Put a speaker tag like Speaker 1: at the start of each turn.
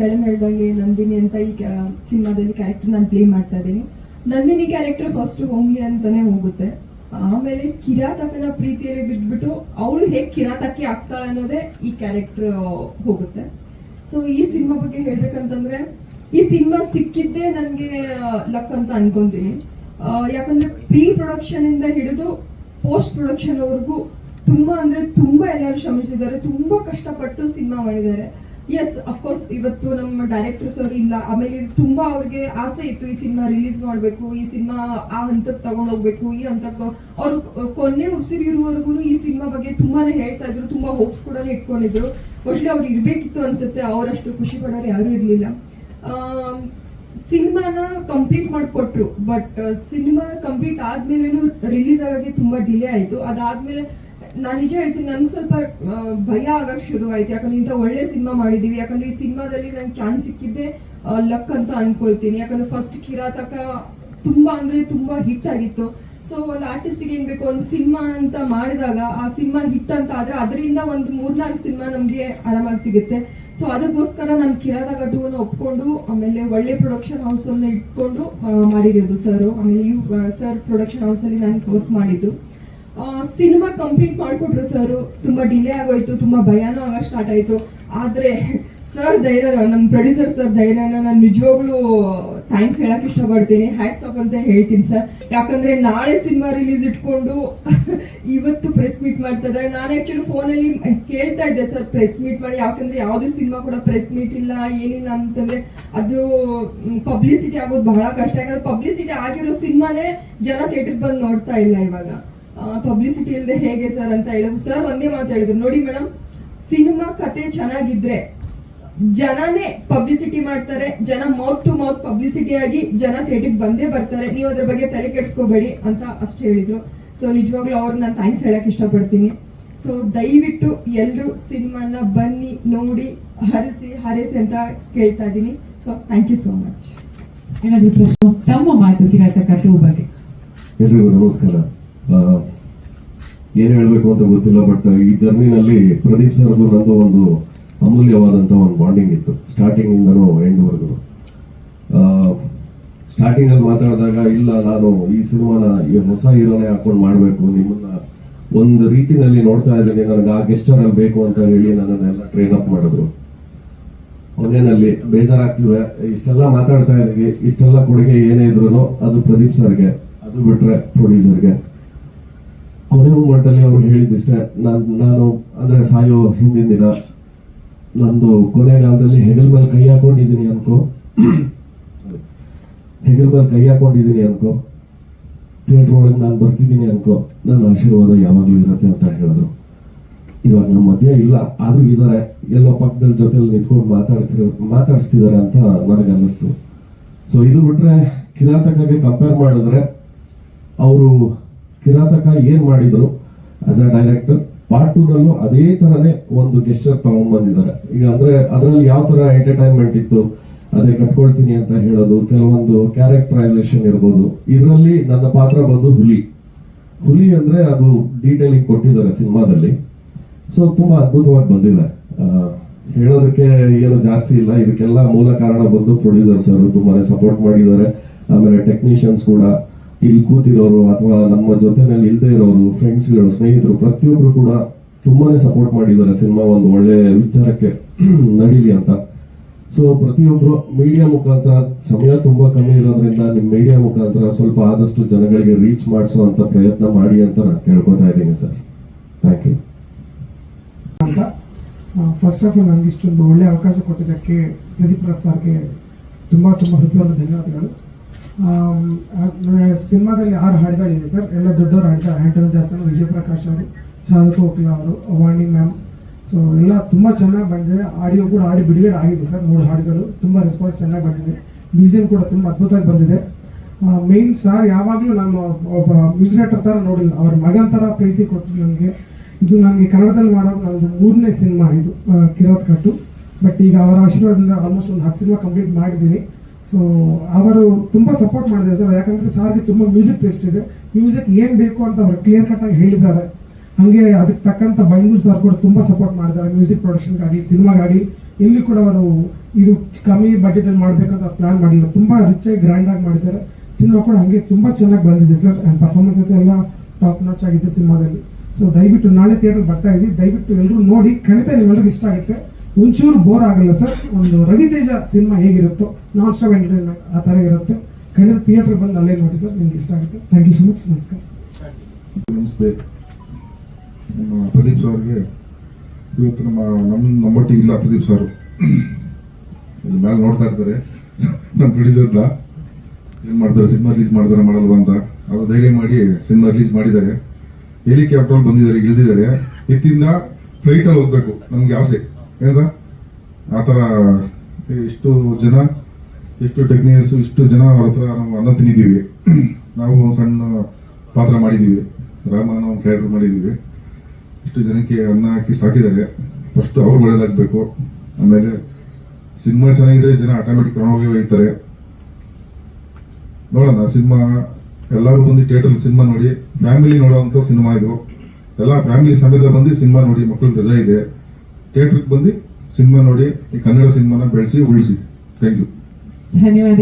Speaker 1: Madam ಹೇಳ್ದಂಗೆ ನಂದಿನಿ ಅಂತ ಈ ಸಿನಿಮಾದಲ್ಲಿ ಕ್ಯಾರೆಕ್ಟರ್ ನಾನು ಪ್ಲೇ ಮಾಡ್ತಾ ಇದ್ದೀನಿ. ನಂದಿನಿ ಕ್ಯಾರೆಕ್ಟರ್ ಫಸ್ಟ್ ಹೋಮ್ಲಿ ಅಂತಾನೆ ಹೋಗುತ್ತೆ. ಆಮೇಲೆ ಕಿರಾತಕನ ಪ್ರೀತಿಯಲ್ಲಿ ಬಿದ್ಬಿಟ್ಟು ಅವಳು ಹೇಗೆ ಕಿರಾತಕಿ ಆಗ್ತಾಳೆ ಅನ್ನೋದೇ ಈ ಕ್ಯಾರೆಕ್ಟರ್ ಹೋಗುತ್ತೆ. ಸೊ ಈ ಸಿನಿಮಾ ಬಗ್ಗೆ ಹೇಳ್ಬೇಕಂತಂದ್ರೆ, ಈ ಸಿನಿಮಾ ಸಿಕ್ಕಿದ್ದೇ ನನಗೆ ಲಕ್ ಅಂತ ಅನ್ಕೊಂತೀನಿ. ಯಾಕಂದ್ರೆ ಪ್ರೀ ಪ್ರೊಡಕ್ಷನ್ ಇಂದ ಹಿಡಿದು ಪೋಸ್ಟ್ ಪ್ರೊಡಕ್ಷನ್ ವರೆಗೂ ತುಂಬಾ ಅಂದ್ರೆ ತುಂಬಾ ಎಲ್ಲರೂ ಶ್ರಮಿಸಿದ್ದಾರೆ. ತುಂಬಾ ಕಷ್ಟಪಟ್ಟು ಸಿನಿಮಾ ಮಾಡಿದ್ದಾರೆ. ಎಸ್ ಅಫ್ಕೋರ್ಸ್ ಇವತ್ತು ನಮ್ಮ ಡೈರೆಕ್ಟರ್ ಸರ್ ಇಲ್ಲ. ಆಮೇಲೆ ತುಂಬಾ ಅವ್ರಿಗೆ ಆಸೆ ಇತ್ತು ಈ ಸಿನಿಮಾ ರಿಲೀಸ್ ಮಾಡಬೇಕು, ಈ ಸಿನಿಮಾ ಆ ಹಂತಕ್ಕೆ ತಗೊಂಡ್ ಹೋಗ್ಬೇಕು ಈ ಹಂತಕ್ಕೆ ಅವರು ಕೊನೆ ಉಸಿರಿರುವವರೆಗೂ ಈ ಸಿನಿಮಾ ಬಗ್ಗೆ ತುಂಬಾನೇ ಹೇಳ್ತಾ ಇದ್ರು, ತುಂಬಾ ಹೋಪ್ಸ್ ಕೂಡ ಇಟ್ಕೊಂಡಿದ್ರು. ಮೋಸ್ಟ್ಲಿ ಅವ್ರು ಇರ್ಬೇಕಿತ್ತು ಅನ್ಸುತ್ತೆ, ಅವರಷ್ಟು ಖುಷಿ ಪಡೋರು ಯಾರು ಇರ್ಲಿಲ್ಲ. ಸಿನಿಮಾನ ಕಂಪ್ಲೀಟ್ ಮಾಡಿಕೊಟ್ರು ಬಟ್ ಸಿನಿಮಾ ಕಂಪ್ಲೀಟ್ ಆದ್ಮೇಲೆ ರಿಲೀಸ್ ಆಗೋಕೆ ತುಂಬಾ ಡಿಲೇ ಆಯ್ತು. ಅದಾದ್ಮೇಲೆ ನಾನು ನಿಜ ಹೇಳ್ತೀನಿ ನನ್ಗೆ ಸ್ವಲ್ಪ ಭಯ ಆಗಕ್ಕೆ ಶುರು ಆಯ್ತು ಯಾಕಂದ್ರೆ ಇಂಥ ಒಳ್ಳೆ ಸಿನಿಮಾ ಮಾಡಿದೀವಿ. ಯಾಕಂದ್ರೆ ಈ ಸಿನಿಮಾದಲ್ಲಿ ನಂಗೆ ಚಾನ್ಸ್ ಸಿಕ್ಕಿದ್ದೆ ಲಕ್ ಅಂತ ಅನ್ಕೊಳ್ತೀನಿ. ಯಾಕಂದ್ರೆ ಫಸ್ಟ್ ಕಿರಾತಕ ತುಂಬಾ ಅಂದ್ರೆ ತುಂಬಾ ಹಿಟ್ ಆಗಿತ್ತು. ಸೊ ಒಂದು ಆರ್ಟಿಸ್ಟ್ಗೆ ಏನ್ ಬೇಕು, ಒಂದು ಸಿನಿಮಾ ಅಂತ ಮಾಡಿದಾಗ ಆ ಸಿನಿಮಾ ಹಿಟ್ ಅಂತ ಆದ್ರೆ ಅದರಿಂದ ಒಂದು ಮೂರ್ನಾಲ್ಕು ಸಿನಿಮಾ ನಮ್ಗೆ ಆರಾಮಾಗಿ ಸಿಗುತ್ತೆ. ಸೊ ಅದಕ್ಕೋಸ್ಕರ ನಾನು ಕಿರಾತಕ ಟೂನ ಒಪ್ಕೊಂಡು, ಆಮೇಲೆ ಒಳ್ಳೆ ಪ್ರೊಡಕ್ಷನ್ ಹೌಸ್ ಅನ್ನ ಇಟ್ಕೊಂಡು ಮಾಡಿರೋದು ಸರ್ ಆಮೇಲೆ ಸರ್ ಪ್ರೊಡಕ್ಷನ್ ಹೌಸ್ ಅಲ್ಲಿ ನಾನು ವರ್ಕ್ ಮಾಡಿದ್ದು. ಸಿನಿಮಾ ಕಂಪ್ಲೀಟ್ ಮಾಡಿಕೊಟ್ರು ಸರ್. ತುಂಬಾ ಡಿಲೇ ಆಗೋಯ್ತು, ತುಂಬಾ ಭಯಾನೂ ಆಗ ಸ್ಟಾರ್ಟ್ ಆಯ್ತು. ಆದ್ರೆ, ಸರ್ ಧೈರ್ಯ ನಮ್ಮ ಪ್ರೊಡ್ಯೂಸರ್ ಸರ್ ಧೈರ್ಯನ ನಾನು ನಿಜವಾಗ್ಲೂ ಥ್ಯಾಂಕ್ಸ್ ಹೇಳಕ್ ಇಷ್ಟಪಡ್ತೀನಿ. ಹ್ಯಾಟ್ಸ್ ಆಫ್ ಅಂತ ಹೇಳ್ತೀನಿ ಸರ್. ಯಾಕಂದ್ರೆ ನಾಳೆ ಸಿನಿಮಾ ರಿಲೀಸ್ ಇಟ್ಕೊಂಡು ಇವತ್ತು ಪ್ರೆಸ್ ಮೀಟ್ ಮಾಡ್ತಾ ಇದ್ದಾರೆ ನಾನು ಆಕ್ಚುಲಿ ಫೋನಲ್ಲಿ ಕೇಳ್ತಾ ಇದ್ದೆ ಸರ್ ಪ್ರೆಸ್ ಮೀಟ್ ಮಾಡಿ. ಯಾಕಂದ್ರೆ ಯಾವ್ದು ಸಿನಿಮಾ ಕೂಡ ಪ್ರೆಸ್ ಮೀಟ್ ಇಲ್ಲ, ಏನಿಲ್ಲ ಅಂತಂದ್ರೆ ಅದು ಪಬ್ಲಿಸಿಟಿ ಆಗೋದು ಬಹಳ ಕಷ್ಟ. ಯಾಕಂದ್ರೆ ಪಬ್ಲಿಸಿಟಿ ಆಗಿರೋ ಸಿನಿಮಾನೇ ಜನ ಥಿಯೇಟರ್ ಬಂದು ನೋಡ್ತಾ ಇಲ್ಲ ಇವಾಗ. ಪಬ್ಲಿಸಿಟಿ ಇಲ್ಲದೆ ಹೇಗೆ ಸರ್ ಅಂತ ಹೇಳಿದ್ರು ಸರ್ ಒಂದೇ ಮಾತು ಹೇಳಿದ್ರು. ನೋಡಿ ಮೇಡಮ್ ಸಿನಿಮಾ ಕತೆ ಚೆನ್ನಾಗಿದ್ರೆ ಜನನೇ ಪಬ್ಲಿಸಿಟಿ ಮಾಡ್ತಾರೆ ಜನ ಮೌತ್ ಟು ಮೌತ್ ಪಬ್ಲಿಸಿಟಿ ಆಗಿ ಜನ ಥಿಯೇಟರ್ ಬಂದೇ ಬರ್ತಾರೆ. ನೀವು ಅದ್ರ ಬಗ್ಗೆ ತಲೆ ಕೆಡ್ಸ್ಕೋಬೇಡಿ ಅಂತ ಅಷ್ಟೇ ಹೇಳಿದ್ರು. ಸೊ ನಿಜವಾಗ್ಲೂ ಅವ್ರು ನಾನು ಥ್ಯಾಂಕ್ಸ್ ಹೇಳಕ್ ಇಷ್ಟಪಡ್ತೀನಿ. ಸೊ ದಯವಿಟ್ಟು ಎಲ್ಲರೂ ಸಿನಿಮಾನ ಬನ್ನಿ ನೋಡಿ ಹರಿಸಿ ಹರಿಸಿ ಅಂತ ಕೇಳ್ತಾ ಇದ್ದೀನಿ. So thank you so much
Speaker 2: ಏನಾದ್ರು ಪ್ರಶ್ನೆ ತಮ್ಮ ಮಾತು ಕಿರಾತಕ ಟೂ ಬಗ್ಗೆ
Speaker 3: ಎಲ್ರಿಗೂ ನಮಸ್ಕಾರ. ಏನ್ ಹೇಳ್ಬೇಕು ಅಂತ ಗೊತ್ತಿಲ್ಲ ಬಟ್ ಈ ಜರ್ನಿನಲ್ಲಿ ಪ್ರದೀಪ್ ಸರ್ದು ನಂದು ಒಂದು ಅಮೂಲ್ಯವಾದಂತ ಒಂದು ಬಾಂಡಿಂಗ್ ಇತ್ತು ಸ್ಟಾರ್ಟಿಂಗ್ ಇಂದನು ಎಂಡ್ ವರ್ಗು ಸ್ಟಾರ್ಟಿಂಗ್ ಅಲ್ಲಿ ಮಾತಾಡಿದಾಗ, ಇಲ್ಲ, ನಾನು ಈ ಸಿನಿಮಾನ ಈ ಹೊಸ ಹೀರೋನೇ ಹಾಕೊಂಡು ಮಾಡಬೇಕು, ನಿಮ್ಮನ್ನ ಒಂದು ರೀತಿನಲ್ಲಿ ನೋಡ್ತಾ ಇದ್ದೀನಿ, ನನಗೆ ಆ ಗೆಸ್ಟರ್ ಅಲ್ಲಿ ಬೇಕು ಅಂತ ಹೇಳಿ ನನ್ನನ್ನೆಲ್ಲ ಟ್ರೈನ್ ಅಪ್ ಮಾಡಿದ್ರು. ಕೊನೆಯಲ್ಲಿ ಬೇಜಾರಾಗ್ತಿದೆ, ಇಷ್ಟೆಲ್ಲ ಮಾತಾಡ್ತಾ ಇದೀವಿ ಇಷ್ಟೆಲ್ಲ ಕೊಡುಗೆ ಏನೇ ಇದ್ರು ಅದು ಪ್ರದೀಪ್ ಸರ್ಗೆ ಅದು ಬಿಟ್ರೆ ಪ್ರೊಡ್ಯೂಸರ್ಗೆ ಕೊನೆ ಮೂಮೆಂಟಲ್ಲಿ ಅವ್ರು ಹೇಳಿದ್ದಿಷ್ಟೆ, ನಾನು ನಾನು ಅಂದ್ರೆ ಸಾಯೋ ಹಿಂದಿನ ದಿನ, ನಂದು ಕೊನೆಗಾಲದಲ್ಲಿ ಹೆಗಲ್ ಮೇಲೆ ಕೈ ಹಾಕೊಂಡಿದ್ದೀನಿ ಅನ್ಕೋ. ಹೆಗಲ್ ಮೇಲೆ ಕೈ ಹಾಕೊಂಡಿದ್ದೀನಿ ಅನ್ಕೋ. ಥಿಯೇಟರ್ ಒಳಗೆ ನಾನು ಬರ್ತಿದ್ದೀನಿ ಅನ್ಕೋ. ನನ್ನ ಆಶೀರ್ವಾದ ಯಾವಾಗಲೂ ಇರತ್ತೆ ಅಂತ ಹೇಳಿದ್ರು. ಇವಾಗ ನಮ್ಮ ಮಧ್ಯ ಇಲ್ಲ, ಆದ್ರೂ ಇದಾರೆ. ಎಲ್ಲೋ ಪಕ್ಕದಲ್ಲಿ ಜೊತೆಲಿ ನಿಂತ್ಕೊಂಡು ಮಾತಾಡ್ತಿರ ಮಾತಾಡಿಸ್ತಿದ್ದಾರೆ ಅಂತ ನನಗೆ ಅನ್ನಿಸ್ತು ಸೊ ಇದು ಬಿಟ್ರೆ ಕಿರಾತಕಗೆ ಕಂಪೇರ್ ಮಾಡಿದ್ರೆ, ಅವರು ಕಿರಾತಕ ಏನ್ ಮಾಡಿದ್ರು? As a director part two ನಲ್ಲೂ ಅದೇ ತರನೇ ಒಂದು ಗೆಸ್ಟರ್ ತಗೊಂಡ್ ಬಂದಿದ್ದಾರೆ. ಈಗ ಅಂದ್ರೆ ಅದರಲ್ಲಿ ಯಾವ ತರ ಎಂಟರ್ಟೈನ್ಮೆಂಟ್ ಇತ್ತು, ಅದೇ ಕಟ್ಕೊಳ್ತೀನಿ ಅಂತ ಹೇಳೋದು, ಕೆಲವೊಂದು ಕ್ಯಾರೆಕ್ಟರೈಸೇಷನ್ ಇರ್ಬೋದು. ಇದರಲ್ಲಿ ನನ್ನ ಪಾತ್ರ ಬಂದು ಹುಲಿ. ಹುಲಿ ಅಂದ್ರೆ ಅದು ಡೀಟೇಲಿಂಗ್ ಕೊಟ್ಟಿದ್ದಾರೆ ಸಿನಿಮಾದಲ್ಲಿ. ಸೊ ತುಂಬಾ ಅದ್ಭುತವಾಗಿ ಬಂದಿದೆ. ಹೇಳೋದಕ್ಕೆ ಏನು ಜಾಸ್ತಿ ಇಲ್ಲ. ಇದಕ್ಕೆಲ್ಲ ಮೂಲ ಕಾರಣ ಬಂದು ಪ್ರೊಡ್ಯೂಸರ್ಸ್ ಅವರು ತುಂಬಾನೇ ಸಪೋರ್ಟ್ ಮಾಡಿದ್ದಾರೆ. ಆಮೇಲೆ ಟೆಕ್ನಿಷಿಯನ್ಸ್ ಕೂಡ. ಇಲ್ಲಿ ಕೂತಿರೋರು ಅಥವಾ ನಮ್ಮ ಜೊತೆನಲ್ಲಿ ಇಲ್ಲದೆ ಇರೋರು ಫ್ರೆಂಡ್ಸ್ಗಳು ಸ್ನೇಹಿತರು ಪ್ರತಿಯೊಬ್ಬರು ಕೂಡ ತುಂಬಾನೇ ಸಪೋರ್ಟ್ ಮಾಡಿದ್ದಾರೆ. ಸಿನಿಮಾ ಒಂದು ಒಳ್ಳೆ ವಿಚಾರಕ್ಕೆ ನಡೀಲಿ ಅಂತ. ಸೊ ಪ್ರತಿಯೊಬ್ಬರು ಮೀಡಿಯಾ ಮುಖಾಂತರ ಸಮಯ ತುಂಬಾ ಕಮ್ಮಿ ಇರೋದ್ರಿಂದ ನಿಮ್ ಮೀಡಿಯಾ ಮುಖಾಂತರ ಸ್ವಲ್ಪ ಆದಷ್ಟು ಜನಗಳಿಗೆ ರೀಚ್ ಮಾಡಿಸುವಂತ ಪ್ರಯತ್ನ ಮಾಡಿ ಅಂತ ನಾನು ಕೇಳ್ಕೊತಾ ಇದ್ದೀನಿ ಸರ್ ಥ್ಯಾಂಕ್ ಯು
Speaker 4: ಅಂತ. ಫಸ್ಟ್ ಆಫ್ ಆಲ್ ನನಗೆ ಇಷ್ಟೊಂದು ಒಳ್ಳೆ ಅವಕಾಶ ಕೊಟ್ಟಿದ್ದಕ್ಕೆ ಪ್ರದೀಪ್ ರಾಜ್ ಸರ್ಗೆ ತುಂಬ ತುಂಬ ಹೃದಯವಾದ ಧನ್ಯವಾದಗಳು. ಸಿನಿಮಾದಲ್ಲಿ ಆರು ಹಾಡುಗಳಿದೆ ಸರ್. ಎಲ್ಲ ದೊಡ್ಡವರು ಹಾಡ್ತಾರೆ. ಆಂಟೋನಿ ದಾಸನ್ ವಿಜಯ ಪ್ರಕಾಶ್ ಅವರು ಸಾಧಕ ವಕೀಲ ಅವರು ವಾಣಿ ಮ್ಯಾಮ್. ಸೊ ಎಲ್ಲ ತುಂಬ ಚೆನ್ನಾಗಿ ಬಂದಿದೆ. ಆಡಿಯೋ ಕೂಡ ಆಡಿ ಬಿಡುಗಡೆ ಆಗಿದೆ ಸರ್. ಮೂರು ಹಾಡುಗಳು. ತುಂಬ ರೆಸ್ಪಾನ್ಸ್ ಚೆನ್ನಾಗಿ ಬಂದಿದೆ. ಮ್ಯೂಸಿಯಂ ಕೂಡ ತುಂಬ ಅದ್ಭುತವಾಗಿ ಬಂದಿದೆ. ಮೇನ್ ಸಾರ್ ಯಾವಾಗಲೂ ನಾನು ಒಬ್ಬ ಮ್ಯೂಸಿನೇಟರ್ ಥರ ನೋಡಿಲ್ಲ. ಅವ್ರ ಮಗನ ಥರ ಪ್ರೀತಿ ಕೊಟ್ಟು ನನಗೆ ಇದು ನನಗೆ ಕನ್ನಡದಲ್ಲಿ ಮಾಡೋ ನನ್ನದು ಮೂರನೇ ಸಿನಿಮಾ ಇದು ಕಿರಾತ್ ಕಟ್ಟು. ಬಟ್ ಈಗ ಅವರ ಆಶೀರ್ವಾದದಿಂದ ಆಲ್ಮೋಸ್ಟ್ ಒಂದು ಹತ್ತು ಸಿನಿಮಾ ಕಂಪ್ಲೀಟ್ ಮಾಡಿದ್ದೀನಿ. ಸೊ ಅವರು ತುಂಬ ಸಪೋರ್ಟ್ ಮಾಡಿದ್ದಾರೆ ಸರ್. ಯಾಕಂದರೆ ಸಾರ್ಗೆ ತುಂಬ ಮ್ಯೂಸಿಕ್ ಟೇಸ್ಟ್ ಇದೆ. ಮ್ಯೂಸಿಕ್ ಏನು ಬೇಕು ಅಂತ ಅವರು ಕ್ಲಿಯರ್ ಕಟ್ ಆಗಿ ಹೇಳಿದ್ದಾರೆ. ಹಾಗೆ ಅದಕ್ಕೆ ತಕ್ಕಂತ ಬೈಂದೂರ್ ಸರ್ ಕೂಡ ತುಂಬ ಸಪೋರ್ಟ್ ಮಾಡಿದ್ದಾರೆ ಮ್ಯೂಸಿಕ್ ಪ್ರೊಡಕ್ಷನ್ಗಾಗಲಿ ಸಿನಿಮಾಗಾಗಲಿ ಎಲ್ಲಿ ಕೂಡ ಅವರು ಇದು ಕಮ್ಮಿ ಬಜೆಟ್ ಅಲ್ಲಿ ಪ್ಲ್ಯಾನ್ ಮಾಡಿಲ್ಲ. ತುಂಬ ಗ್ರ್ಯಾಂಡ್ ಆಗಿ ಮಾಡಿದ್ದಾರೆ. ಸಿನಿಮಾ ಕೂಡ ಹಾಗೆ ತುಂಬ ಚೆನ್ನಾಗಿ ಬಂದಿದೆ ಸರ್. ಅಂಡ್ ಪರ್ಫಾರ್ಮೆನ್ಸಸ್ ಎಲ್ಲ ಟಾಪ್ ನಾಚ್ ಆಗಿದೆ ಸಿನಿಮಾದಲ್ಲಿ ಸೊ ದಯವಿಟ್ಟು ನಾಳೆ ಥಿಯೇಟರ್ ಬರ್ತಾ ಇದ್ದೀವಿ ದಯವಿಟ್ಟು ಎಲ್ಲರೂ ನೋಡಿ, ಖಂಡಿತ ನಿಮ್ಮೆಲ್ಲರಿಗೂ ಇಷ್ಟ ಆಗುತ್ತೆ. ಒಂಚೂರು ಬೋರ್ ಆಗಲ್ಲ ಸರ್. ಒಂದು ರವಿತೇಜ ಸಿನಿಮಾ ಹೇಗಿರುತ್ತೋ, ನಾನ್ ಸ್ಟಾಪ್ ಎಂಟರ್ಟೈನ್ಮೆಂಟ್ ಆ ಥರ ಇರುತ್ತೆ. ಕಣ್ಣಿನ ಥಿಯೇಟರ್ ಬಂದು ಅಲ್ಲೇ ನೋಡಿ ಸರ್, ನಿಮ್ಗೆ ಇಷ್ಟ ಆಗುತ್ತೆ. ಥ್ಯಾಂಕ್ ಯು ಸೊ ಮಚ್ ನಮಸ್ಕಾರ.
Speaker 5: ನಮಸ್ತೆ. ನಮ್ಮ ಪ್ರದೀಪ್ ಸರ್ಗೆ ಇವತ್ತು ನಮ್ಮ ನಮ್ಮ ನಮ್ಮೊಟ್ಟಿಗೆ ಇಲ್ಲ ಪ್ರದೀಪ್ ಸರ್. ಮೇಲೆ ನೋಡ್ತಾ ಇರ್ತಾರೆ. ನಮ್ಮ ಪ್ರೊಡ್ಯೂಸರ್ನ ಏನು ಮಾಡ್ತಾರೆ ಸಿನಿಮಾ ರಿಲೀಸ್ ಮಾಡ್ತಾರೆ, ಮಾಡಲ್ವಾ ಅಂತ. ಅವರು ಧೈರ್ಯ ಮಾಡಿ ಸಿನಿಮಾ ರಿಲೀಸ್ ಮಾಡಿದ್ದಾರೆ. ಹೆಲಿಕಾಪ್ಟರ್ ಬಂದಿದ್ದಾರೆ, ಇಳಿದಿದ್ದಾರೆ. ಇತ್ತಿಂದ ಫ್ಲೈಟಲ್ಲಿ ಹೋಗ್ಬೇಕು, ನಮ್ಗೆ ಆಸೆ. ಏನು ಸರ್ ಆ ಥರ ಇಷ್ಟು ಜನ, ಇಷ್ಟು ಟೆಕ್ನಿಯರ್ಸು ಇಷ್ಟು ಜನ ಅವ್ರ ಹತ್ರ ನಾವು ಅನ್ನ ತಿಂದಿದ್ದೀವಿ. ನಾವು ಸಣ್ಣ ಪಾತ್ರ ಮಾಡಿದ್ದೀವಿ. ರಾಮ ನಾವು ಕ್ಯಾರೆಕ್ಟರ್ ಮಾಡಿದ್ದೀವಿ. ಇಷ್ಟು ಜನಕ್ಕೆ ಅನ್ನ ಹಾಕಿ ಸಾಕಿದ್ದಾರೆ. ಫಸ್ಟ್ ಅವ್ರು ಒಳ್ಳೇದಾಗಬೇಕು. ಆಮೇಲೆ ಸಿನಿಮಾ ಚೆನ್ನಾಗಿದ್ರೆ ಜನ ಆಟೋಮೆಟಿಕ್ ಹೋಗಿ ಹೋಗ್ತಾರೆ. ನೋಡೋಣ, ಸಿನಿಮಾ, ಎಲ್ಲರೂ ಬಂದು ಥಿಯೇಟರ್ ಸಿನಿಮಾ ನೋಡಿ ಫ್ಯಾಮಿಲಿ ನೋಡೋವಂಥ ಸಿನಿಮಾ ಇದು. ಎಲ್ಲ ಫ್ಯಾಮಿಲಿ ಸಮೇತ ಬಂದು ಸಿನಿಮಾ ನೋಡಿ ಮಕ್ಕಳು ರಜಾ ಇದೆ. ಥಿಯೇಟ್ರಿಗೆ ಬಂದು ಸಿನಿಮಾ ನೋಡಿ ಈ ಕನ್ನಡ ಸಿನಿಮಾನ ಬೆಳೆಸಿ ಉಳಿಸಿ. Thank you.
Speaker 2: ಧನ್ಯವಾದ.